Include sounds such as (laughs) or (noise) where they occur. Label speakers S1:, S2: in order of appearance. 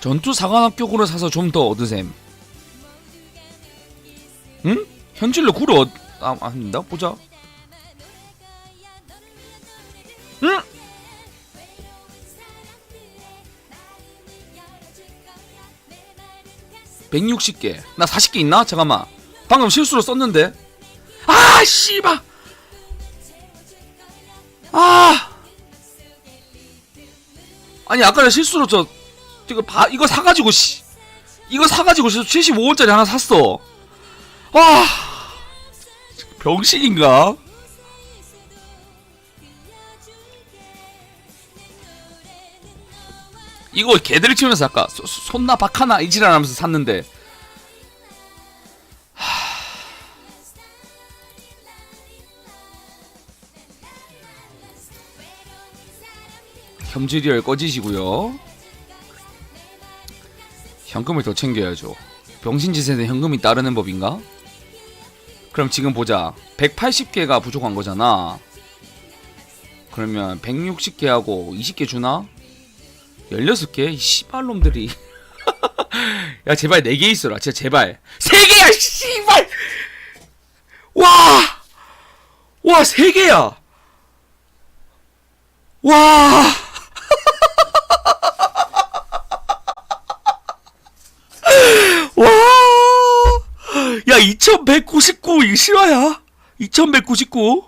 S1: 전투 사관 합격으로 사서 좀 더 얻으셈. 응? 현질로 구로 얻... 아, 아닌다? 보자. 응? (160개) 나 (40개) 있나? 잠깐만 방금 실수로 썼는데 아 씨발 아 아니 아까 내 실수로 저 이거 바, 이거 사가지고 씨. 이거 사가지고 75원짜리 하나 샀어. 아 병신인가? 이거 개들 치면서 아까 소- 소- 손나 박하나 이지랄 하면서 샀는데. 겸질이열 꺼지시고요. 현금을 더 챙겨야죠. 병신짓에는 현금이 따르는 법인가? 그럼 지금 보자. 180개가 부족한 거잖아. 그러면 160개하고 20개 주나? 16개? 이 씨발놈들이. (laughs) 야, 제발 4개 있어라. 진짜 제발. 3개야, 씨발! 와! 와, 3개야! 와! 와! 야, 2199, 이 실화야? 2199?